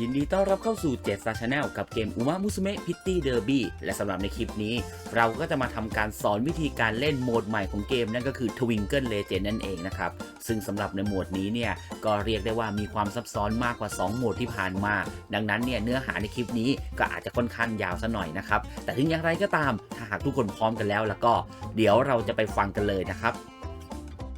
ยินดีต้อนรับเข้าสู่7 s t a r Channel กับเกม Uma Musume Pitty Derby และสำหรับในคลิปนี้ เราก็จะมาทำการสอนวิธีการเล่นโหมดใหม่ของเกม นั่นก็คือ Twinkle Legend นั่นเองนะครับ ซึ่งสำหรับในโหมดนี้เนี่ย ก็เรียกได้ว่ามีความซับซ้อนมากกว่า 2 โหมดที่ผ่านมา ดังนั้นเนี่ยเนื้อหาในคลิปนี้ก็อาจจะค่อนข้างยาวซะหน่อยนะครับแต่ถึงอย่างไรก็ตามถ้าหากทุกคนพร้อมกันแล้วแล้วก็ เดี๋ยวเราจะไปฟังกันเลยนะครับ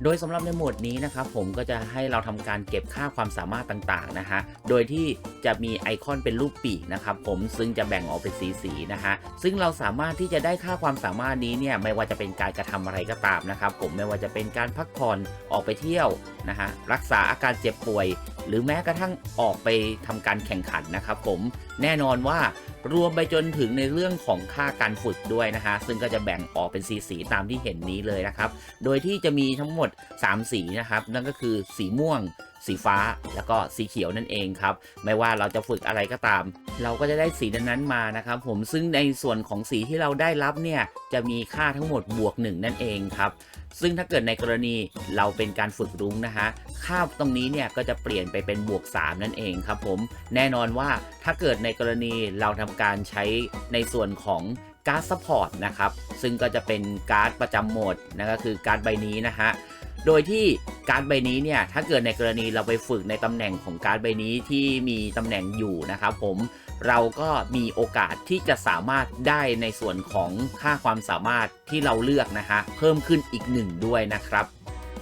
โดยสำหรับในโหมดนี้นะครับผมก็จะให้เราทำการเก็บค่าความสามารถต่างๆนะฮะ โดยที่จะมีไอคอนเป็นรูปปีกนะครับผมซึ่งจะแบ่งออกเป็นสีๆนะฮะ ซึ่งเราสามารถที่จะได้ค่าความสามารถนี้เนี่ยไม่ว่าจะเป็นการกระทำอะไรก็ตามนะครับผมไม่ว่าจะเป็นการพักผ่อนออกไปเที่ยว นะฮะรักษาอาการเจ็บป่วย หรือแม้กระทั่งออกไปทำการแข่งขันนะครับผมแน่นอนว่ารวมไปจนถึงในเรื่องของค่าการฝึกด้วยนะฮะซึ่งก็จะแบ่งออกเป็นสีสีตามที่เห็นนี้เลยนะครับ โดยที่จะมีทั้งหมด 3 สีนะครับ นั่นก็คือสีม่วง สีฟ้าแล้วก็สีเขียวนั่นเองครับ ไม่ว่าเราจะฝึกอะไรก็ตาม เราก็จะได้สีนั้นๆมานะครับ ผมซึ่งในส่วนของสีที่เราได้รับเนี่ยจะมีค่าทั้งหมดบวกหนึ่งนั่นเองครับซึ่งถ้าเกิดในกรณีเราเป็นการฝึกรุ้งนะฮะค่าตรงนี้เนี่ยก็จะเปลี่ยนไปเป็นบวก 3 นั่นเองครับผมแน่นอนว่าถ้าเกิดในกรณีเราทำการใช้ในส่วนของการ์ดซัพพอร์ตนะครับ ซึ่งก็จะเป็นการ์ดประจำโหมดนั่นก็คือการ์ดใบนี้นะฮะ โดยที่การ์ดใบนี้เนี่ยถ้าเกิดในกรณีเราไปฝึกในตำแหน่งของการ์ดใบนี้ที่มีตำแหน่งอยู่นะครับผมเราก็มีโอกาสที่จะสามารถได้ในส่วนของค่าความสามารถที่เราเลือกนะฮะเพิ่มขึ้นอีกหนึ่งด้วยนะครับ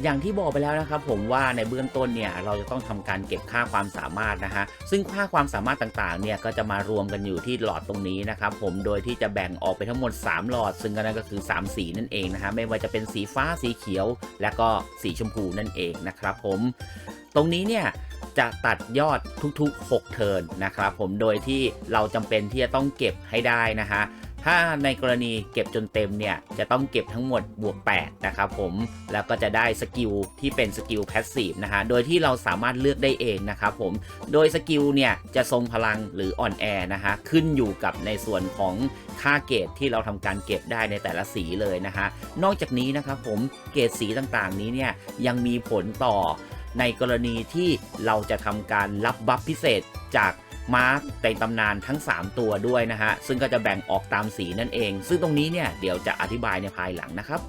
อย่างที่บอกไปแล้วนะครับผมว่าในเบื้องต้นเนี่ยเราจะต้องทำการเก็บค่าความสามารถนะฮะซึ่งค่าความสามารถต่างๆเนี่ยก็จะมารวมกันอยู่ที่หลอดตรงนี้นะครับผมโดยที่จะแบ่งออกไปทั้งหมด 3 หลอด ซึ่งก็นั่นก็คือ 3 สีนั่นเองนะฮะไม่ว่าจะเป็นสีฟ้าสีเขียว และก็สีชมพูนั่นเองนะครับผมตรงนี้เนี่ยจะตัดยอดทุกๆ 6 เทิร์นนะครับผมโดยที่เราจำเป็นที่จะต้องเก็บให้ได้นะฮะ ถ้าในกรณีเก็บจนเต็มเนี่ย จะต้องเก็บทั้งหมดบวก 8 นะครับผม แล้วก็จะได้สกิลที่เป็นสกิลแพสซีฟนะฮะ โดยที่เราสามารถเลือกได้เองนะครับผม โดยสกิลเนี่ยจะทรงพลังหรืออ่อนแอนะฮะ ขึ้นอยู่กับในส่วนของค่าเกรดที่เราทำการเก็บได้ในแต่ละสีเลยนะฮะ นอกจากนี้นะครับผมเกรดสีต่างๆนี้เนี่ยยังมีผลต่อในกรณีที่เราจะทำการรับบัฟพิเศษจาก มาร์กในตำนานทั้ง 3 ตัวด้วยนะฮะ ซึ่งก็จะแบ่งออกตามสีนั่นเอง ซึ่งตรงนี้เนี่ยเดี๋ยวจะอธิบายในภายหลังนะครับ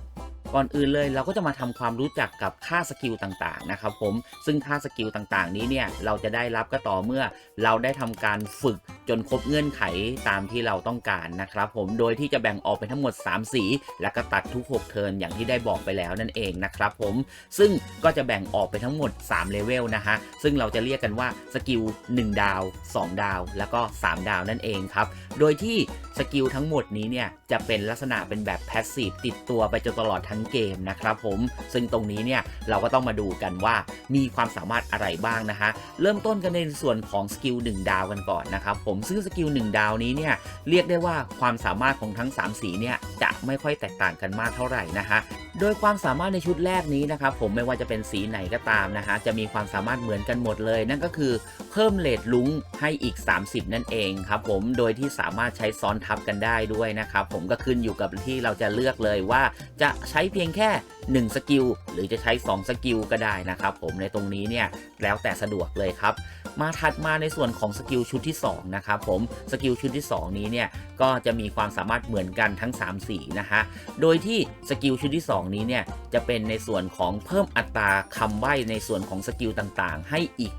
ก่อนอื่นเลยเราก็จะมาทำความรู้จักกับค่าสกิลต่างๆนะครับผมซึ่งค่าสกิลต่างๆ นี้เนี่ยเราจะได้รับก็ต่อเมื่อเราได้ทำการฝึกจนครบเงื่อนไขตามที่เราต้องการนะครับผมโดยที่จะแบ่งออกเป็นทั้งหมด 3 สี แล้วก็ตัดทุก 6 เทิร์นอย่างที่ได้บอกไปแล้วนั่นเองนะครับผมซึ่งก็จะแบ่งออกไปทั้งหมด3เลเวลนะฮะซึ่งเราจะเรียกกันว่าสกิล1ดาว 2 ดาว แล้วก็ 3 ดาวนั่นเองครับโดยที่สกิลทั้งหมดนี้เนี่ยจะเป็นลักษณะเป็นแบบแพสซีฟติดตัวไปจนตลอดทั้งเกมนะครับผม ซึ่งตรงนี้เนี่ยเราก็ต้องมาดูกันว่ามีความสามารถอะไรบ้างนะฮะ เริ่มต้นกันในส่วนของสกิล1ดาวกันก่อนนะครับผม ซึ่งสกิล1ดาวนี้เนี่ยเรียกได้ว่าความสามารถของทั้ง 3 สีเนี่ยจะไม่ค่อยแตกต่างกันมากเท่าไหร่นะฮะโดยความสามารถในชุดแรกนี้นะครับผมไม่ว่าจะเป็นสีไหนก็ตามนะฮะจะมีความสามารถเหมือนกันหมดเลย นั่นก็คือเพิ่มเลทลุงให้อีก 30 นั่นเองครับผมโดยที่สามารถใช้ซ้อนทับกันได้ด้วยนะครับผมก็ขึ้นอยู่กับที่เราจะเลือกเลยว่าจะใช้เพียงแค่1 สกิล หรือจะใช้ 2 สกิลก็ได้นะครับผมในตรงนี้เนี่ยแล้วแต่สะดวกเลยครับ มาถัดมาในส่วนของสกิลชุดที่ 2 นะครับผมสกิลชุดที่ 2 นี้เนี่ยก็จะมีความสามารถเหมือนกันทั้ง 3 สีนะฮะโดยที่สกิลชุดที่ 2 นี้เนี่ยจะเป็นในส่วนของเพิ่มอัตราคำใบ้ในส่วนของสกิลต่างๆ ให้อีก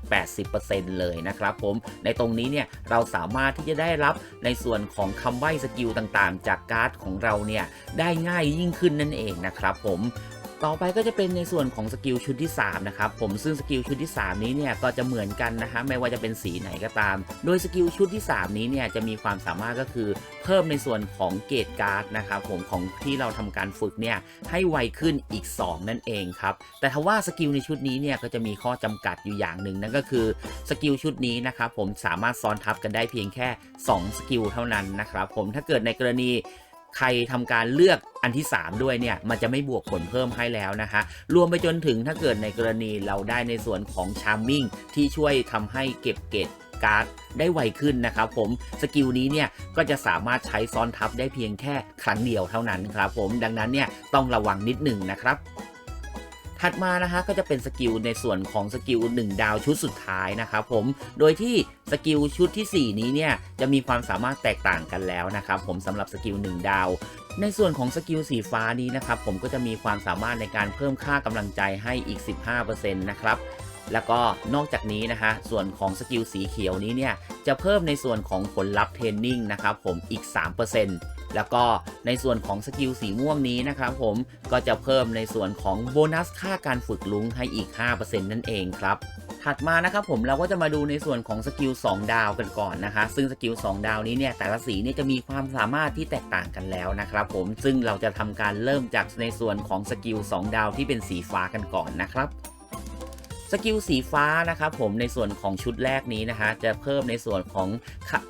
80%เลยนะครับผมในตรงนี้เนี่ยเราสามารถที่จะได้รับในส่วนของคำใบ้สกิลต่างๆ จากการ์ดของเราเนี่ยได้ง่ายยิ่งขึ้นนั่นเองนะครับผม ต่อไปก็จะเป็นในส่วนของสกิลชุดที่3นะครับผมซึ่งสกิลชุดที่ 3 นี้เนี่ยก็จะเหมือนกันนะฮะไม่ว่าจะเป็นสีไหนก็ตาม โดยสกิลชุดที่ 3 นี้เนี่ยจะมีความสามารถก็คือเพิ่มในส่วนของเกรดการ์ดนะครับผมของที่เราทำการฝึกเนี่ยให้ไวขึ้นอีก 2 นั่นเองครับแต่ทว่าสกิลในชุดนี้เนี่ยก็จะมีข้อจำกัดอยู่อย่างหนึ่งนั่นก็คือสกิลชุดนี้นะครับผมสามารถซ้อนทับกันได้เพียงแค่ 2 สกิลเท่านั้นนะครับผมถ้าเกิดในกรณี ใครทำการเลือกอันที่ 3 ด้วยเนี่ยมันจะไม่บวกผลเพิ่มให้แล้วนะคะ รวมไปจนถึงถ้าเกิดในกรณีเราได้ในส่วนของชาร์มมิ่งที่ช่วยทำให้เก็บเกตการ์ดได้ไวขึ้นนะครับผมสกิลนี้เนี่ยก็จะสามารถใช้ซ้อนทับได้เพียงแค่ครั้งเดียวเท่านั้นครับผมดังนั้นเนี่ยต้องระวังนิดหนึ่งนะครับ ถัดมานะคะก็จะเป็นสกิลในส่วนของสกิล1 ดาวชุดสุดท้ายนะครับผมโดยที่สกิลชุดทีสี่4 นี้เนี่ยจะมีความสามารถแตกต่างกันแล้วนะครับผมสำหรับสกิล1 ดาวในส่วนของสกิลสีฟ้านี้นะครับผมก็จะมีความสามารถในการเพิ่มค่ากำลังใจให้อีก 15%นะครับแล้วก็นอกจากนี้นะฮะส่วนของสกิลสีเขียวนี้เนี่ยจะเพิ่มในส่วนของผลลัพธ์เทรนนิ่งนะครับผมอีก 3% แล้วก็ในส่วนของสกิลสีม่วงนี้นะครับผมก็จะเพิ่มในส่วนของโบนัสค่าการฝึกลุงให้อีก 5%นั่นเองครับถัดมานะครับผมเราก็จะมาดูในส่วนของสกิล2ดาวกันก่อนนะคะ ซึ่งสกิล2ดาวนี้เนี่ยแต่ละสีเนี่ยจะมีความสามารถที่แตกต่างกันแล้วนะครับผมซึ่งเราจะทำการเริ่มจากในส่วนของสกิล2ดาวที่เป็นสีฟ้ากันก่อนนะครับ สกิลสีฟ้านะครับผมในส่วนของชุดแรกนี้นะฮะจะเพิ่มในส่วนของ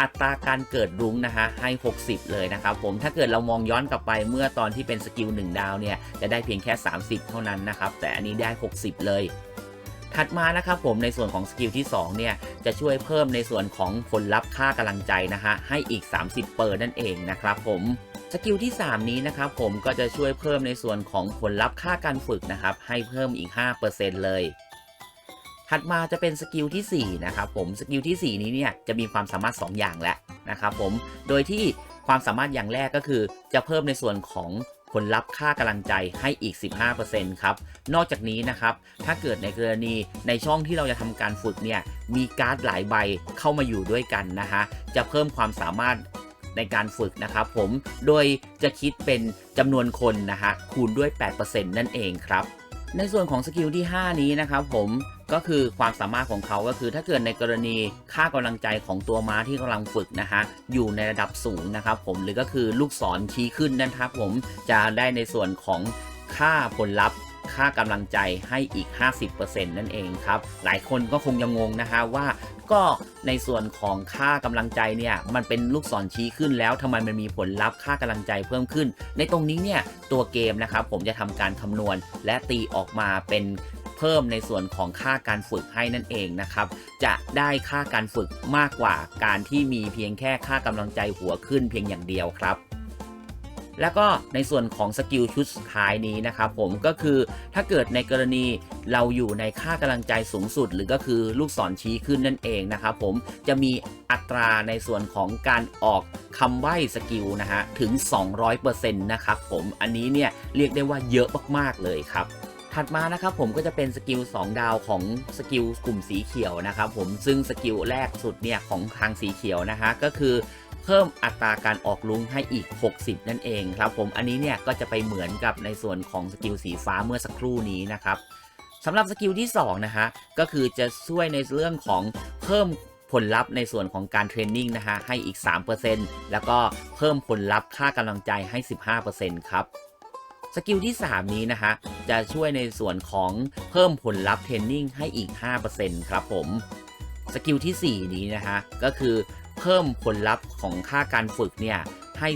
อัตราการเกิดรุ้งนะฮะให้ 60 เลยนะครับผมถ้าเกิดเรามองย้อนกลับไปเมื่อตอนที่เป็นสกิล1ดาวเนี่ยจะได้เพียงแค่ 30 เท่านั้นนะครับแต่อันนี้ได้ 60 เลยถัดมานะครับผมในส่วนของสกิลที่ 2 เนี่ย จะช่วยเพิ่มในส่วนของผลลัพธ์ค่ากำลังใจนะฮะให้อีก 30 เปอร์นั่นเองนะครับผมสกิลที่ 3 นี้นะครับผมก็จะช่วยเพิ่มในส่วนของผลลัพธ์ค่าการฝึกนะครับให้เพิ่มอีก 5%เลย ถัดมาจะเป็นสกิลที่ 4 นะครับผมสกิลที่ 4 นี้เนี่ยจะมีความสามารถ 2 อย่างแล้วนะครับผมโดยที่ความสามารถอย่างแรกก็คือ จะเพิ่มในส่วนของผลลัพธ์ค่ากำลังใจให้อีก 15%ครับ นอกจากนี้นะครับ ถ้าเกิดในกรณีในช่องที่เราจะทำการฝึกเนี่ย มีการ์ดหลายใบเข้ามาอยู่ด้วยกันนะฮะ จะเพิ่มความสามารถในการฝึกนะครับผม โดยจะคิดเป็นจำนวนคนนะฮะ คูณด้วย 8%นั่นเองครับ ในส่วนของสกิลที่ 5 นี้นะครับผม ก็คือความสามารถของเขาก็คือ ถ้าเกิดในกรณีค่ากำลังใจของตัวม้าที่กำลังฝึกนะฮะอยู่ในระดับสูงนะครับผมหรือก็คือลูกศรชี้ขึ้นนะครับผมจะได้ในส่วนของค่าผลลัพธ์ค่ากำลังใจให้อีก 50%นั่นเองครับ หลายคนก็คงยังงงนะฮะว่าก็ในส่วนของค่ากำลังใจเนี่ยมันเป็นลูกศรชี้ขึ้นแล้วทำไมมันมีผลลัพธ์ค่ากำลังใจเพิ่มขึ้น ในตรงนี้เนี่ยตัวเกมนะครับผมจะทำการคำนวณและตีออกมาเป็น เพิ่มในส่วนของค่าการฝึกให้นั่นเองนะครับ จะได้ค่าการฝึกมากกว่าการที่มีเพียงแค่ค่ากำลังใจหัวขึ้นเพียงอย่างเดียวครับแล้วก็ในส่วนของสกิลชุดสุดท้ายนี้นะครับผมก็คือถ้าเกิดในกรณีเราอยู่ในค่ากำลังใจสูงสุด หรือก็คือลูกศรชี้ขึ้นนั่นเองนะครับผมจะมีอัตราในส่วนของการออกคำใบ้สกิลนะฮะถึง 200%นะครับผมอันนี้เนี่ยเรียกได้ว่าเยอะมากๆเลยครับ ถัดมานะครับผมก็จะเป็นสกิล2ดาวของสกิลกลุ่มสีเขียวนะครับผมซึ่งสกิลแรกสุดเนี่ยของทางสีเขียวนะฮะก็คือเพิ่มอัตราการออกลุงให้อีก 60 นั่นเองครับผมอันนี้เนี่ยก็จะไปเหมือนกับในส่วนของสกิลสีฟ้าเมื่อสักครู่นี้นะครับสำหรับสกิลที่2นะฮะก็คือจะช่วยในเรื่องของเพิ่มผลลัพธ์ในส่วนของการเทรนนิ่งนะฮะให้อีก 3%แล้วก็เพิ่มผลลัพธ์ค่ากำลังใจให้ 15%ครับ สกิลที่ 3 นี้นะฮะจะช่วยในส่วนของเพิ่มผลลัพธ์เทรนนิ่งให้อีก 5%ครับผม สกิลที่ 4 นี้นะฮะก็คือเพิ่มผลลัพธ์ของค่าการฝึกเนี่ยให้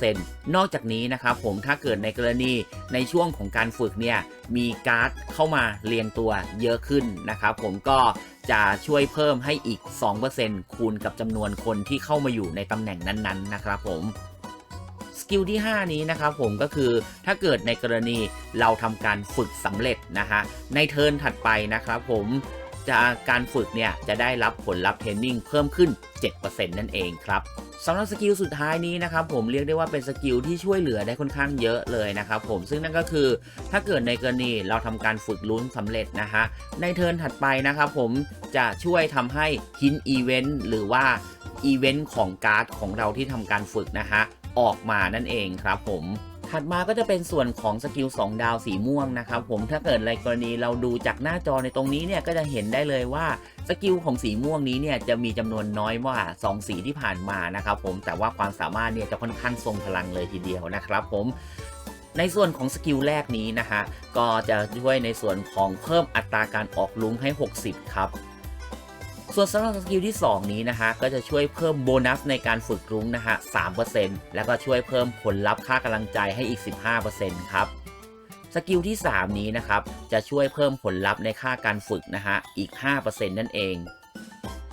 2%นอกจากนี้นะครับผมถ้าเกิดในกรณีในช่วงของการฝึกเนี่ยมีการ์ดเข้ามาเรียงตัวเยอะขึ้นนะครับผมก็จะช่วยเพิ่มให้อีก 2%คูณกับจำนวนคนที่เข้ามาอยู่ในตำแหน่งนั้นๆนะครับผม กิลที่ 5 นี้นะครับผมก็คือถ้าเกิดในกรณีเราทำการฝึกสำเร็จนะฮะในเทิร์นถัดไปนะครับผมจะการฝึกเนี่ยจะได้รับผลลัพธ์เทรนนิ่งเพิ่มขึ้น 7%นั่นเองครับสำหรับสกิลสุดท้ายนี้นะครับผมเรียกได้ว่าเป็นสกิลที่ช่วยเหลือได้ค่อนข้างเยอะเลยนะครับผมซึ่งนั่นก็คือถ้าเกิดในกรณีเราทำการฝึกลุ้นสำเร็จนะฮะในเทิร์นถัดไปนะครับผมจะช่วยทำให้ฮินอีเวนต์หรือว่าอีเวนต์ของการ์ดของเราที่ทำการฝึกนะฮะ ออกมานั่นเองครับผมถัดมาก็จะเป็นส่วนของสกิล2ดาวสีม่วงนะครับผมถ้าเกิดในกรณีเราดูจากหน้าจอในตรงนี้เนี่ยก็จะเห็นได้เลยว่าสกิลของสีม่วงนี้เนี่ยจะมีจำนวนน้อยกว่า 2 สีที่ผ่านมานะครับผมแต่ว่าความสามารถเนี่ยจะค่อนข้างทรงพลังเลยทีเดียวนะครับผมในส่วนของสกิลแรกนี้นะฮะก็จะช่วยในส่วนของเพิ่มอัตราการออกลุงให้ 60 ครับ ส่วนสำหรับสกิลที่ 2 นี้นะฮะก็จะช่วยเพิ่มโบนัสในการฝึกรุ้งนะฮะ3%แล้วก็ช่วยเพิ่มผลลัพธ์ค่ากำลังใจให้อีก 15%ครับสกิลที่ 3 นี้นะครับจะช่วยเพิ่มผลลัพธ์ในค่าการฝึกนะฮะอีก 5%นั่นเอง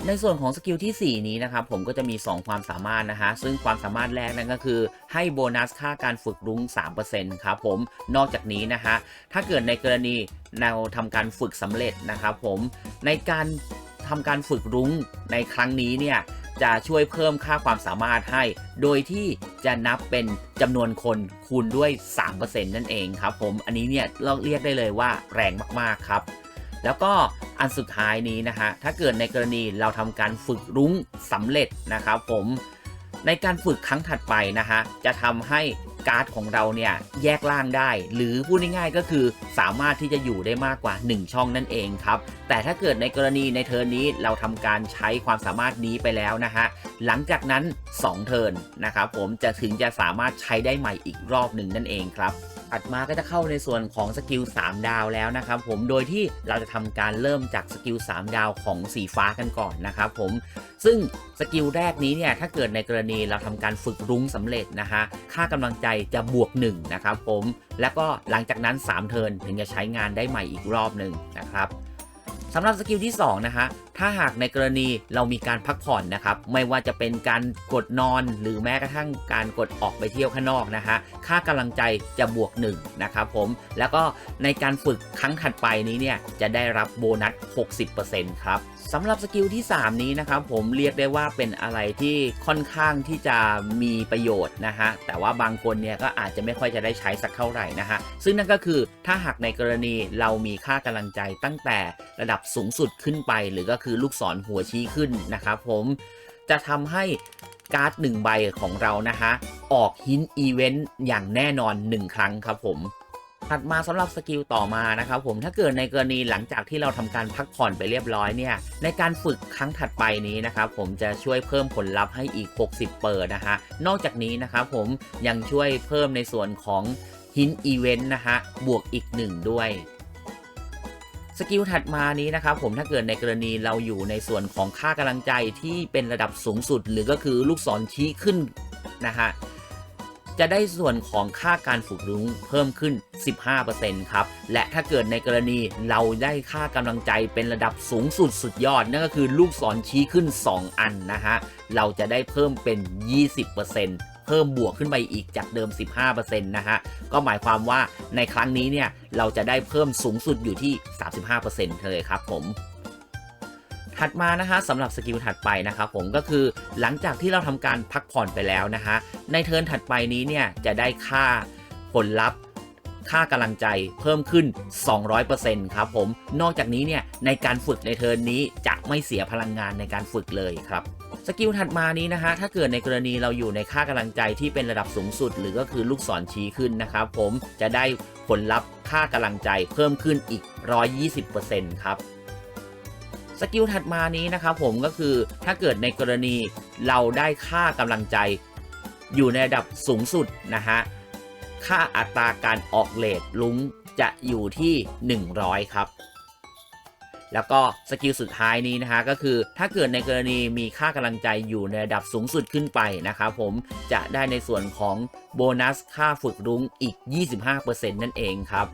ในส่วนของสกิลที่ 4 นี้นะครับผมก็จะมี 2 ความสามารถนะฮะซึ่งความสามารถแรกนั่นก็คือ ให้โบนัสค่าการฝึกรุ้ง 3%ครับผมนอกจากนี้นะฮะถ้าเกิดในกรณีเราทำการฝึกสำเร็จนะครับผมในการ ทำการฝึกรุ้งในครั้งนี้เนี่ยจะช่วยเพิ่มค่าความสามารถให้ โดยที่จะนับเป็นจำนวนคนคูณด้วย 3%นั่นเองครับผมอันนี้เนี่ยเราเรียกได้เลยว่าแรงมากๆครับ แล้วก็อันสุดท้ายนี้นะฮะถ้าเกิดในกรณีเราทำการฝึกรุ้งสำเร็จนะครับผมในการฝึกครั้งถัดไปนะฮะจะทำให้ การ์ดของเราเนี่ยแยกล่างได้ หรือพูดง่ายๆก็คือสามารถที่จะอยู่ได้มากกว่า 1 ช่องนั่นเองครับแต่ถ้าเกิดในกรณีในเทิร์นนี้เราทำการใช้ความสามารถนี้ไปแล้วนะฮะหลังจากนั้น 2 เทิร์นนะครับผมจะถึงจะสามารถใช้ได้ใหม่อีกรอบหนึ่งนั่นเองครับ ถัดมาก็จะเข้าในส่วนของสกิล3ดาวแล้วนะครับผมโดยที่เราจะทำการเริ่มจากสกิล3ดาวของสีฟ้ากันก่อนนะครับผมซึ่งสกิลแรกนี้เนี่ยถ้าเกิดในกรณีเราทำการฝึกรุ้งสำเร็จนะฮะค่ากำลังใจจะบวก1นะครับผมแล้วก็หลังจากนั้น 3 เทิร์นถึงจะใช้งานได้ใหม่อีกรอบหนึ่งนะครับสำหรับสกิลที่2นะฮะ ถ้าหากในกรณีเรามีการพักผ่อนนะครับ ไม่ว่าจะเป็นการกดนอนหรือแม้กระทั่งการกดออกไปเที่ยวข้างนอกนะฮะค่ากำลังใจจะบวก1นะครับผมแล้วก็ในการฝึกครั้งถัดไปนี้เนี่ยจะได้รับโบนัส 60%ครับสำหรับสกิลที่ 3 นี้นะครับผมเรียกได้ว่าเป็นอะไรที่ค่อนข้างที่จะมีประโยชน์นะฮะแต่ว่าบางคนเนี่ยก็อาจจะไม่ค่อยจะได้ใช้สักเท่าไหร่นะฮะซึ่งนั่นก็คือถ้าหากในกรณีเรามีค่ากำลังใจตั้งแต่ระดับสูงสุดขึ้นไปหรือก็คือือลูกศรหัวชี้ขึ้นนะครับผมจะทำให้การ์ดหนึ่งใบของเรานะฮะออกฮินอีเวนต์อย่างแน่นอน 1 ครั้งครับผมถัดมาสำหรับสกิลต่อมานะครับผมถ้าเกิดในกรณีหลังจากที่เราทำการพักผ่อนไปเรียบร้อยเนี่ยในการฝึกครั้งถัดไปนี้นะครับผมจะช่วยเพิ่มผลลัพธ์ให้อีก 60 เปอร์นะฮะนอกจากนี้นะครับผมยังช่วยเพิ่มในส่วนของฮินอีเวนต์นะฮะบวกอีก 1 ด้วย สกิลถัดมานี้นะครับผมถ้าเกิดในกรณีเราอยู่ในส่วนของค่ากำลังใจที่เป็นระดับสูงสุด หรือก็คือลูกศรชี้ขึ้นนะฮะจะได้ส่วนของค่าการฝึกรุ้งเพิ่มขึ้น 15%ครับ และถ้าเกิดในกรณีเราได้ค่ากำลังใจเป็นระดับสูงสุดสุดยอด นั่นก็คือลูกศรชี้ขึ้น 2 อันนะฮะ เราจะได้เพิ่มเป็น 20% เพิ่มบวกขึ้นไปอีกจากเดิม 15%นะฮะ ก็หมายความว่าในครั้งนี้เนี่ยเราจะได้เพิ่มสูงสุดอยู่ที่ 35%เลยครับผมถัดมานะฮะสำหรับสกิลถัดไปนะครับผมก็คือหลังจากที่เราทำการพักผ่อนไปแล้วนะฮะในเทิร์นถัดไปนี้เนี่ยจะได้ค่าผลลัพธ์ค่ากำลังใจเพิ่มขึ้น 200%ครับผม นอกจากนี้เนี่ยในการฝึกในเทิร์นนี้จะไม่เสียพลังงานในการฝึกเลยครับ สกิลถัดมานี้นะฮะ ถ้าเกิดในกรณีเราอยู่ในค่ากำลังใจที่เป็นระดับสูงสุด หรือก็คือลูกศรชี้ขึ้นนะครับผมจะได้ผลลัพธ์ค่ากำลังใจเพิ่มขึ้นอีก 120%ครับสกิลถัดมานี้นะครับผมก็คือถ้าเกิดในกรณีเราได้ค่ากำลังใจ อยู่ในระดับสูงสุดนะฮะค่าอัตราการออกเลทลุงจะอยู่ที่ 100 ครับ แล้วก็สกิลสุดท้ายนี้นะฮะก็คือถ้าเกิดในกรณีมีค่ากำลังใจอยู่ในระดับสูงสุดขึ้นไปนะครับผมจะได้ในส่วนของโบนัสค่าฝึกรุ้งอีก 25%นั่นเองครับ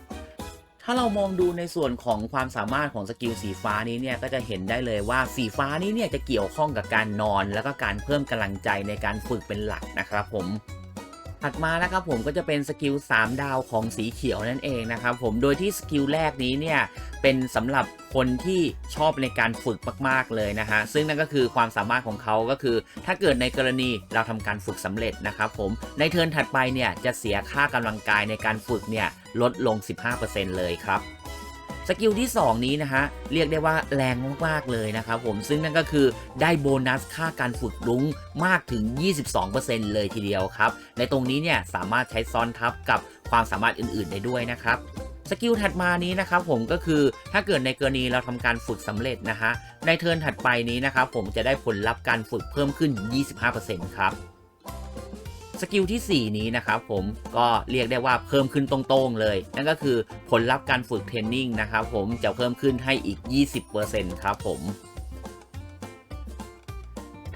ถ้าเรามองดูในส่วนของความสามารถของสกิลสีฟ้านี้เนี่ยก็จะเห็นได้เลยว่าสีฟ้านี้เนี่ยจะเกี่ยวข้องกับการนอน แล้วก็การเพิ่มกำลังใจในการฝึกเป็นหลักนะครับผม ถัดมานะครับผมก็จะเป็นสกิล3ดาวของสีเขียวนั่นเองนะครับผมโดยที่สกิลแรกนี้เนี่ยเป็นสำหรับคนที่ชอบในการฝึกมากๆเลยนะฮะซึ่งนั่นก็คือความสามารถของเขาก็คือ ถ้าเกิดในกรณีเราทำการฝึกสำเร็จนะครับผมในเทิร์นถัดไปเนี่ยจะเสียค่ากำลังกายในการฝึกเนี่ยลดลง 15%เลยครับ สกิลที่ 2 นี้นะฮะเรียกได้ว่าแรงมากๆเลยนะครับผมซึ่งนั่นก็คือได้โบนัสค่าการฝึกรุ้งมากถึง 22%เลยทีเดียวครับ ในตรงนี้เนี่ยสามารถใช้ซ้อนทับกับความสามารถอื่นๆได้ด้วยนะครับสกิลถัดมานี้นะครับผมก็คือถ้าเกิดในกรณีเราทำการฝึกสำเร็จนะฮะในเทิร์นถัดไปนี้นะครับผมจะได้ผลลัพธ์การฝึกเพิ่มขึ้น 25%ครับ สกิลที่ 4 นี้นะครับผมก็เรียกได้ว่าเพิ่มขึ้นตรงๆเลย นั่นก็คือผลลัพธ์การฝึกเทรนนิ่งนะครับผมจะเพิ่มขึ้นให้อีก 20%ครับผม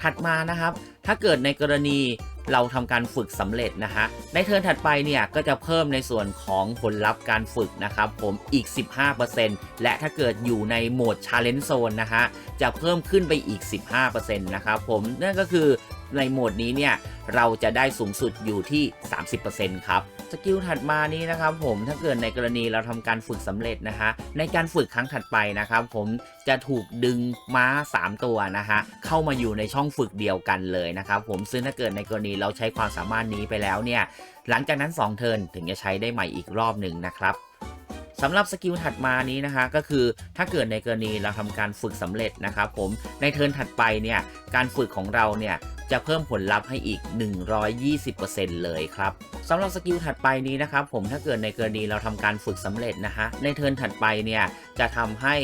ถัดมานะครับ ถ้าเกิดในกรณีเราทำการฝึกสำเร็จนะฮะ ในเทิร์นถัดไปเนี่ยก็จะเพิ่มในส่วนของผลลัพธ์การฝึกนะครับผมอีก 15%และถ้าเกิดอยู่ในโหมด Challenge Zone นะฮะ จะเพิ่มขึ้นไปอีก 15%นะครับผมนั่นก็คือ ในโหมดนี้เนี่ยเราจะได้สูงสุดอยู่ที่ 30%ครับสกิลถัดมานี้นะครับผมถ้าเกิดในกรณีเราทำการฝึกสำเร็จนะฮะในการฝึกครั้งถัดไปนะครับผมจะถูกดึงม้า 3 ตัวนะฮะเข้ามาอยู่ในช่องฝึกเดียวกันเลยนะครับผมซึ่งถ้าเกิดในกรณีเราใช้ความสามารถนี้ไปแล้วเนี่ยหลังจากนั้น 2 เทิร์นถึงจะใช้ได้ใหม่อีกรอบหนึ่งนะครับสำหรับสกิลถัดมานี้นะคะก็คือถ้าเกิดในกรณีเราทำการฝึกสำเร็จนะครับผมในเทิร์นถัดไปเนี่ยการฝึกของเราเนี่ย จะเพิ่มผลลัพธ์ให้อีก 120%เลยครับสำหรับสกิลถัดไปนี้นะครับผมถ้าเกิดในกรณีเราทำการฝึกสำเร็จนะฮะในเทิร์นถัดไปเนี่ยจะทำให้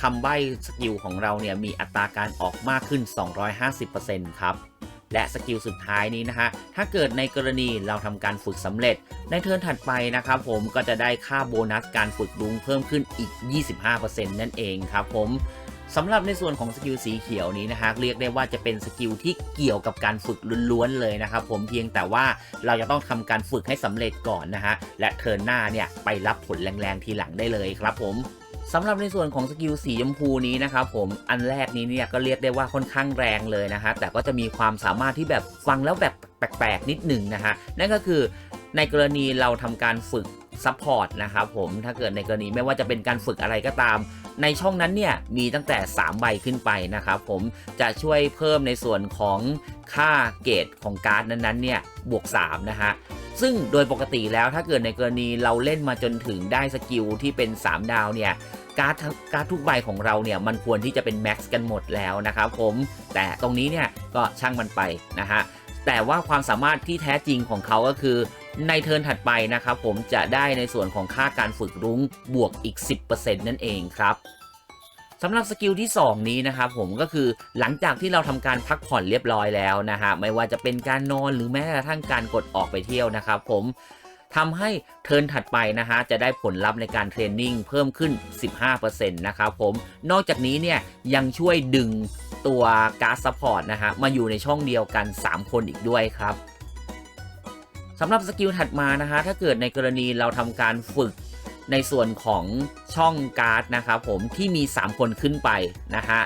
คำใบ้สกิลของเราเนี่ยมีอัตราการออกมากขึ้น 250%ครับและสกิลสุดท้ายนี้นะฮะ ถ้าเกิดในกรณีเราทำการฝึกสำเร็จ ในเทิร์นถัดไปนะครับผมก็จะได้ค่าโบนัสการฝึกลุงเพิ่มขึ้นอีก 25%นั่นเองครับผม สำหรับในส่วนของสกิลสีเขียวนี้นะฮะเรียกได้ว่าจะเป็นสกิลที่เกี่ยวกับการฝึกล้วนๆเลยนะครับผมเพียงแต่ว่าเราจะต้องทำการฝึกให้สำเร็จก่อนนะฮะและเทิร์นหน้าเนี่ยไปรับผลแรงๆทีหลังได้เลยครับผมสำหรับในส่วนของสกิลสีชมพูนี้นะครับผมอันแรกนี้เนี่ยก็เรียกได้ว่าค่อนข้างแรงเลยนะฮะแต่ก็จะมีความสามารถที่แบบฟังแล้วแบบแปลกๆนิดหนึ่งนะฮะนั่นก็คือในกรณีเราทำการฝึก ซัพพอร์ตนะครับผมถ้าเกิดในกรณีไม่ว่าจะเป็นการฝึกอะไรก็ตาม ในช่องนั้นเนี่ยมีตั้งแต่ 3 ใบขึ้นไปนะครับผมจะช่วยเพิ่มในส่วนของค่าเกรดของการ์ดนั้นๆเนี่ยบวก3นะฮะซึ่งโดยปกติแล้วถ้าเกิดในกรณีเราเล่นมาจนถึงได้สกิลที่เป็น 3 ดาวเนี่ยการ์ดการ์ดทุกใบของเราเนี่ยมันควรที่จะเป็นแม็กซ์กันหมดแล้วนะครับผมแต่ตรงนี้เนี่ยก็ช่างมันไปนะฮะแต่ว่าความสามารถที่แท้จริงของเขาก็คือ ในเทิร์นถัดไปนะครับผมจะได้ในส่วนของค่าการฝึกรุ้งบวกอีก 10%นั่นเองครับสำหรับสกิลที่ 2 นี้นะครับผมก็คือหลังจากที่เราทำการพักผ่อนเรียบร้อยแล้วนะฮะไม่ว่าจะเป็นการนอนหรือแม้กระทั่งการกดออกไปเที่ยวนะครับผมทำให้เทิร์นถัดไปนะฮะจะได้ผลลัพธ์ในการเทรนนิ่งเพิ่มขึ้น 15%นะครับผมนอกจากนี้เนี่ยยังช่วยดึงตัวการ์ดซัพพอร์ตนะฮะมาอยู่ในช่องเดียวกัน 3 คนอีกด้วยครับ สำหรับสกิลถัดมานะฮะถ้าเกิดในกรณีเราทำการฝึกในส่วนของช่องการ์ดนะครับผมที่มี 3 คนขึ้นไปนะฮะ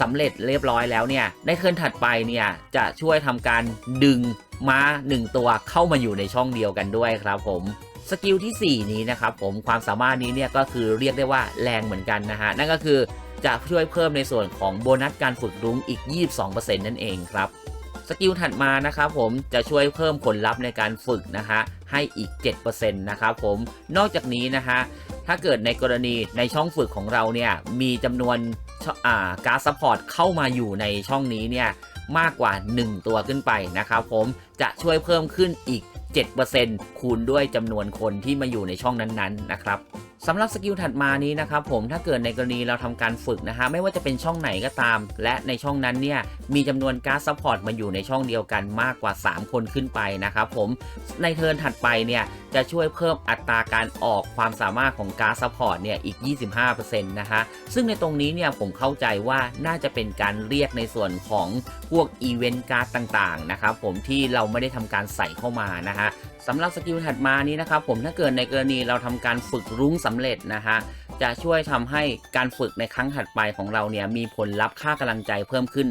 สำเร็จเรียบร้อยแล้วเนี่ยในเทิร์นถัดไปเนี่ยจะช่วยทำการดึงม้า 1 ตัวเข้ามาอยู่ในช่องเดียวกันด้วยครับผมสกิลที่ 4 นี้นะครับผมความสามารถนี้เนี่ยก็คือเรียกได้ว่าแรงเหมือนกันนะฮะนั่นก็คือจะช่วยเพิ่มในส่วนของโบนัสการฝึกรุ้งอีก 22%นั่นเองครับ สกิลถัดมานะครับผมจะช่วยเพิ่มผลลัพธ์ในการฝึกนะฮะให้อีก 7%นะครับผมนอกจากนี้นะฮะถ้าเกิดในกรณีในช่องฝึกของเราเนี่ยมีจำนวนอ่าการซัพพอร์ตเข้ามาอยู่ในช่องนี้เนี่ยมากกว่า 1 ตัวขึ้นไปนะครับผมจะช่วยเพิ่มขึ้นอีก 7%คูณด้วยจำนวนคนที่มาอยู่ในช่องนั้นๆนะครับ สำหรับสกิลถัดมานี้นะครับผมถ้าเกิดในกรณีเราทำการฝึกนะฮะไม่ว่าจะเป็นช่องไหนก็ตาม และในช่องนั้นเนี่ยมีจำนวนการ์ดซัพพอร์ตมาอยู่ในช่องเดียวกันมากกว่า 3 คนขึ้นไปนะครับผมในเทิร์นถัดไปเนี่ยจะช่วยเพิ่มอัตราการออกความสามารถของการ์ดซัพพอร์ตเนี่ยอีก 25%นะฮะซึ่งในตรงนี้เนี่ยผมเข้าใจว่าน่าจะเป็นการเรียกในส่วนของพวกอีเวนต์การ์ดต่างๆนะครับผมที่เราไม่ได้ทำการใส่เข้ามานะฮะสำหรับสกิลถัดมานี้นะครับผมถ้าเกิดในกรณีเราทำการฝึกรุ้งสำเร็จนะฮะจะช่วยทำให้การฝึกในครั้งถัดไปของเราเนี่ยมีผลลัพธ์ค่ากำลังใจเพิ่มขึ้น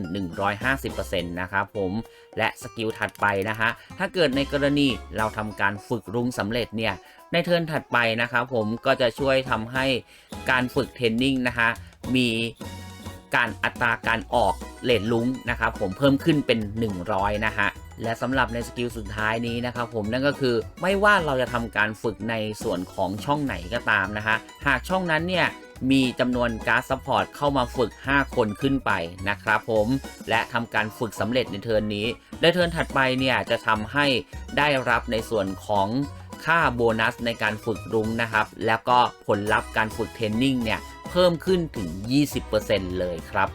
150%นะครับผมและสกิลถัดไปนะฮะถ้าเกิดในกรณีเราทำการฝึกรุ้งสำเร็จเนี่ยในเทิร์นถัดไปนะครับผมก็จะช่วยทำให้การฝึกเทรนนิ่งนะฮะมีการอัตราการออกเลทลุงนะครับผมเพิ่มขึ้นเป็น 100 นะฮะ และสำหรับในสกิลสุดท้ายนี้นะครับผมนั่นก็คือไม่ว่าเราจะทำการฝึกในส่วนของช่องไหนก็ตามนะฮะหากช่องนั้นเนี่ยมีจำนวนการ์ดซัพพอร์ตเข้ามาฝึก 5 คนขึ้นไปนะครับผม และทำการฝึกสำเร็จในเทิร์นนี้ในเทิร์นถัดไปเนี่ยจะทำให้ได้รับในส่วนของค่าโบนัสในการฝึกรุ้งนะครับ แล้วก็ผลลัพธ์การฝึกเทรนนิ่งเนี่ยเพิ่มขึ้นถึง 20%เลยครับ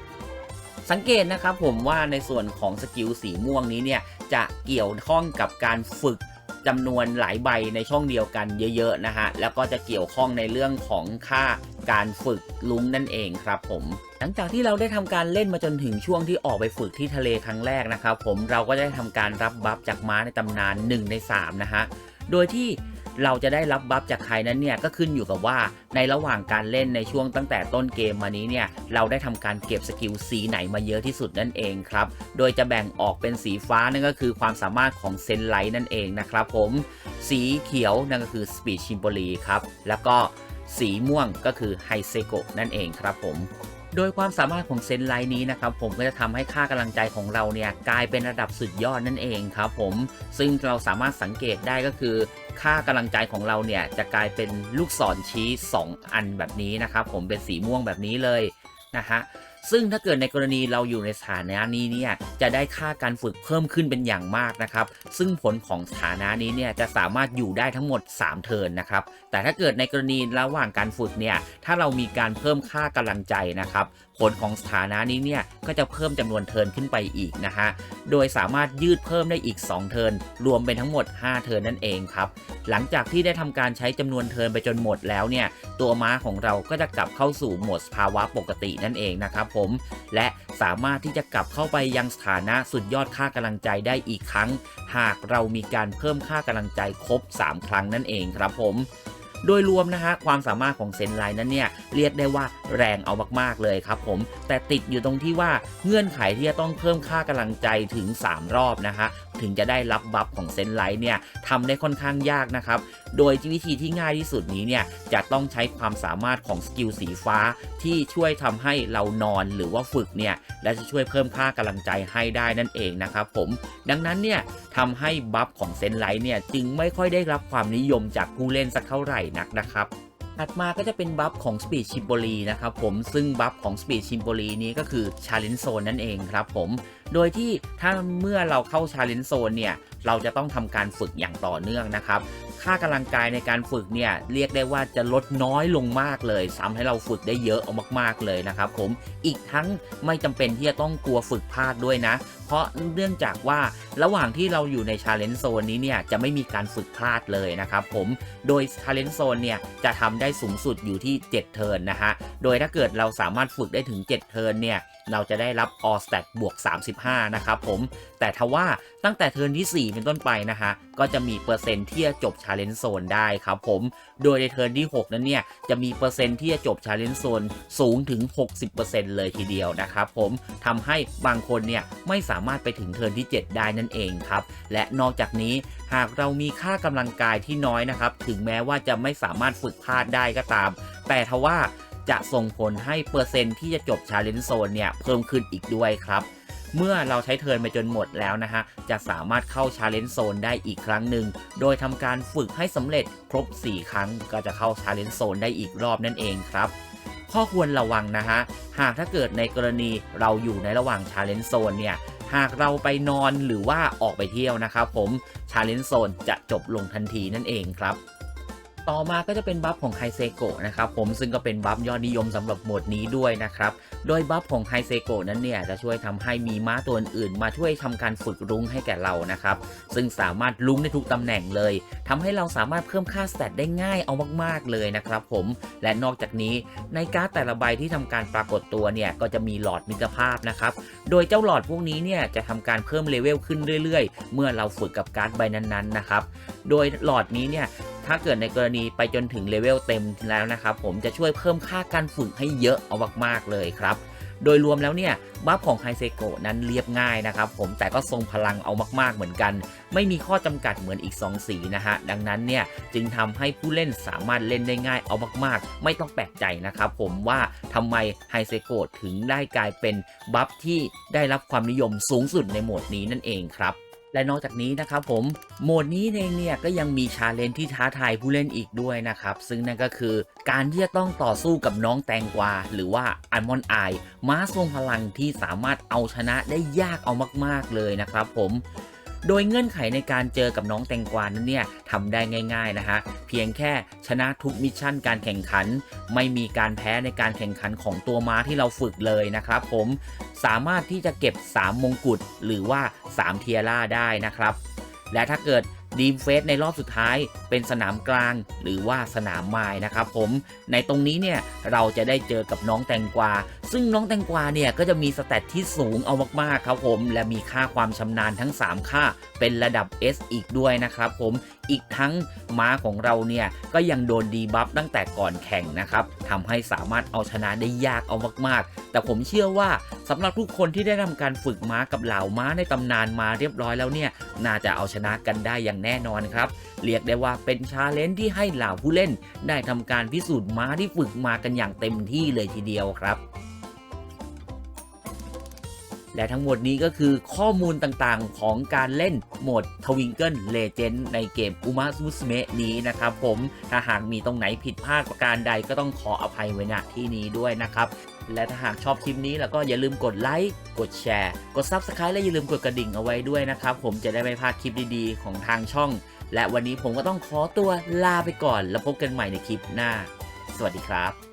สังเกตนะครับผมว่าในส่วนของสกิลสีม่วงนี้เนี่ยจะเกี่ยวข้องกับการฝึกจำนวนหลายใบในช่องเดียวกันเยอะๆนะฮะ แล้วก็จะเกี่ยวข้องในเรื่องของค่าการฝึกลุงนั่นเองครับผม หลังจากที่เราได้ทำการเล่นมาจนถึงช่วงที่ออกไปฝึกที่ทะเลครั้งแรกนะครับผมเราก็ได้ทำการรับบัฟจากม้าในตำนาน 1 ใน3นะฮะ โดยที่ เราจะได้รับบัฟจากใครนั้นเนี่ยก็ขึ้นอยู่กับว่าในระหว่างการเล่นในช่วงตั้งแต่ต้นเกมมานี้เนี่ยเราได้ทำการเก็บสกิลสีไหนมาเยอะที่สุดนั่นเองครับโดยจะแบ่งออกเป็นสีฟ้านั่นก็คือความสามารถของเซนไลท์นั่นเองนะครับผมสีเขียวนั่นก็คือสปีดชิมโบลีครับแล้วก็สีม่วงก็คือไฮเซโกนั่นเองครับผม โดยความสามารถของเซนไลน์นี้นะครับผมก็จะทำให้ค่ากำลังใจของเราเนี่ยกลายเป็นระดับสุดยอดนั่นเองครับผมซึ่งเราสามารถสังเกตได้ก็คือ ค่ากำลังใจของเราเนี่ยจะกลายเป็นลูกศรชี้ 2 อันแบบนี้นะครับผมเป็นสีม่วงแบบนี้เลยนะฮะ ซึ่งถ้าเกิดในกรณีเราอยู่ในสถานะนี้เนี่ยจะได้ค่าการฝึกเพิ่มขึ้นเป็นอย่างมากนะครับ ซึ่งผลของสถานะนี้เนี่ยจะสามารถอยู่ได้ทั้งหมด 3 เทิร์นนะครับ แต่ถ้าเกิดในกรณีระหว่างการฝึกเนี่ยถ้าเรามีการเพิ่มค่ากำลังใจนะครับผลของสถานะนี้เนี่ยก็จะเพิ่มจำนวนเทิร์นขึ้นไปอีกนะฮะ โดยสามารถยืดเพิ่มได้อีก 2 เทิร์นรวมเป็นทั้งหมด 5 เทิร์นนั่นเองครับ หลังจากที่ได้ทำการใช้จำนวนเทิร์นไปจนหมดแล้วเนี่ย ตัวม้าของเราก็จะกลับเข้าสู่โหมดสภาวะปกตินั่นเองนะครับผม และสามารถที่จะกลับเข้าไปยังสถานะสุดยอดค่ากำลังใจได้อีกครั้ง หากเรามีการเพิ่มค่ากำลังใจครบ 3 ครั้งนั่นเองครับผม โดยรวมนะฮะความสามารถของเซนไลน์นั้นเนี่ยเรียกได้ว่าแรงเอามากๆเลยครับผมแต่ติดอยู่ตรงที่ว่าเงื่อนไขที่จะต้องเพิ่มค่ากำลังใจถึง 3 รอบนะฮะ ถึงจะได้รับบัฟของเซนไลท์เนี่ยทำได้ค่อนข้างยากนะครับ โดยวิธีที่ง่ายที่สุดนี้เนี่ยจะต้องใช้ความสามารถของสกิลสีฟ้าที่ช่วยทำให้เรานอนหรือว่าฝึกเนี่ยและจะช่วยเพิ่มค่ากำลังใจให้ได้นั่นเองนะครับผมดังนั้นเนี่ยทำให้บัฟของเซนไลท์เนี่ยจึงไม่ค่อยได้รับความนิยมจากผู้เล่นสักเท่าไหร่นักนะครับ ถัดมาก็จะเป็นบัฟของ Speed c h i m b o l i นะครับผมซึ่งบัฟของ Speed c h i m b o l i นี้ก็คือ Challenge Zone นั่นเองครับผม โดยที่ถ้าเมื่อเราเข้า Challenge Zone เนี่ยเราจะต้องทำการฝึกอย่างต่อเนื่องนะครับค่ากำลังกายในการฝึกเนี่ยเรียกได้ว่าจะลดน้อยลงมากเลยทำให้เราฝึกได้เยอะเอามากๆเลยนะครับผมอีกทั้งไม่จำเป็นที่จะต้องกลัวฝึกพลาดด้วยนะเพราะเนื่องจากว่าระหว่างที่เราอยู่ในชาเลนจ์โซนนี้เนี่ยจะไม่มีการฝึกพลาดเลยนะครับผม โดยชาเลนจ์โซนเนี่ยจะทำได้สูงสุดอยู่ที่ 7 เทิร์นนะฮะ โดยถ้าเกิดเราสามารถฝึกได้ถึง 7 เทิร์นเนี่ยเราจะได้รับ All Stat บวก 35 นะครับผม แต่ทว่าตั้งแต่เทิร์นที่ 4 เป็นต้นไปนะฮะก็จะมีเปอร์เซ็นต์ที่จะจบ Challenge Zone ได้ครับผม โดยในเทิร์นที่ 6 นั้นเนี่ย จะมีเปอร์เซ็นต์ที่จะจบ Challenge Zone สูงถึง 60%เลยทีเดียวนะครับผมทำให้บางคนเนี่ยไม่สามารถไปถึงเทิร์นที่ 7 ได้นั่นเองครับ และนอกจากนี้หากเรามีค่ากำลังกายที่น้อยนะครับ ถึงแม้ว่าจะไม่สามารถฝึกพลาดได้ก็ตาม แต่ทว่าจะส่งผลให้เปอร์เซ็นต์ที่จะจบ Challenge Zone เนี่ยเพิ่มขึ้นอีกด้วยครับ เมื่อเราใช้เทิร์นไปจนหมดแล้วนะฮะ จะสามารถเข้า Challenge Zone ได้อีกครั้งหนึ่ง โดยทำการฝึกให้สำเร็จครบ 4 ครั้ง ก็จะเข้า Challenge Zone ได้อีกรอบนั่นเองครับ ข้อควรระวังนะฮะ หากถ้าเกิดในกรณีเราอยู่ในระหว่าง Challenge Zone เนี่ย หากเราไปนอนหรือว่าออกไปเที่ยวนะครับผม Challenge Zone จะจบลงทันทีนั่นเองครับ ต่อมาก็จะเป็นบัฟของไฮเซโกะนะครับผมซึ่งก็เป็นบัฟยอดนิยมสำหรับโหมดนี้ด้วยนะครับ โดยบัฟของไฮเซโกะนั้นเนี่ยจะช่วยทำให้มีม้าตัวอื่นมาช่วยทำการฝึกรุ้งให้แก่เรานะครับ ซึ่งสามารถลุ้งได้ทุกตำแหน่งเลยทำให้เราสามารถเพิ่มค่าสเตตได้ง่ายเอามาก ๆ เลยนะครับผมและนอกจากนี้ในการ์ดแต่ละใบที่ทำการปรากฏตัวเนี่ยก็จะมีหลอดมิตรภาพนะครับโดยเจ้าหลอดพวกนี้เนี่ยจะทำการเพิ่มเลเวลขึ้นเรื่อย ๆ เมื่อเราฝึกกับการ์ดใบนั้นๆนะครับโดยหลอดนี้เนี่ยถ้าเกิดในกรณไปจนถึงเลเวลเต็มแล้วนะครับผมจะช่วยเพิ่มค่าการฝึกให้เยอะเอามากๆเลยครับโดยรวมแล้วเนี่ยบัฟของไฮเซโกนั้นเรียบง่ายนะครับผมแต่ก็ทรงพลังเอามากๆเหมือนกัน ไม่มีข้อจำกัดเหมือนอีก 2 สีนะฮะ ดังนั้นเนี่ยจึงทำให้ผู้เล่นสามารถเล่นได้ง่ายเอามากๆ ไม่ต้องแปลกใจนะครับผมว่าทำไมไฮเซโกะถึงได้กลายเป็นบัฟที่ได้รับความนิยมสูงสุดในโหมดนี้นั่นเองครับ และนอกจากนี้นะครับผมโหมดนี้เองเนี่ยก็ยังมีชาเลนจ์ที่ท้าทายผู้เล่นอีกด้วยนะครับซึ่งนั่นก็คือการที่จะต้องต่อสู้กับน้องแตงกวา หรือว่าอัลมอนไอม้าทรงพลังที่สามารถเอาชนะได้ยากเอามาก ๆเลยนะครับผม โดยเงื่อนไขในการเจอกับน้องแตงกวานั้นเนี่ยทำได้ง่าย ๆนะฮะ เพียงแค่ชนะทุกมิชชั่นการแข่งขัน ไม่มีการแพ้ในการแข่งขันของตัวม้าที่เราฝึกเลยนะครับผมสามารถที่จะเก็บ 3 มงกุฎหรือว่า 3 เทียร่าได้นะครับ และถ้าเกิด ดีมเฟสในรอบสุดท้ายเป็นสนามกลางหรือว่าสนามไม้นะครับผมในตรงนี้เนี่ยเราจะได้เจอกับน้องแตงกวา ซึ่งน้องแตงกวาเนี่ยก็จะมีสเตตที่สูงเอามากๆครับผม และมีค่าความชำนาญทั้ง 3 ค่าเป็นระดับ S อีกด้วยนะครับผมอีกทั้งม้าของเราเนี่ยก็ยังโดนดีบัฟตั้งแต่ก่อนแข่งนะครับทำให้สามารถเอาชนะได้ยากเอามากๆ แต่ผมเชื่อว่าสำหรับทุกคนที่ได้ทำการฝึกม้ากับเหล่าม้าในตำนานมาเรียบร้อยแล้วเนี่ยน่าจะเอาชนะกันได้อย่างแน่นอนครับเรียกได้ว่าเป็นชาเลนจ์ที่ให้เหล่าผู้เล่น ได้ทำการพิสูจน์ม้าที่ฝึกมากันอย่างเต็มที่เลยทีเดียวครับ และทั้งหมดนี้ก็คือข้อมูลต่างๆ ของการเล่นโหมด Twinkle Legend ในเกม Uma Musume นี้นะครับผมถ้าหากมีตรงไหนผิดพลาดประการใดก็ต้องขออภัยไว้ณที่นี้ด้วยนะครับ และถ้าหากชอบคลิปนี้แล้วก็อย่าลืมกดไลค์ กดแชร์ กด Subscribe และอย่าลืมกดกระดิ่งเอาไว้ด้วยนะครับ ผมจะได้ไม่พลาดคลิปดีๆ ของทางช่อง และวันนี้ผมก็ต้องขอตัวลาไปก่อน แล้วพบกันใหม่ในคลิปหน้า สวัสดีครับ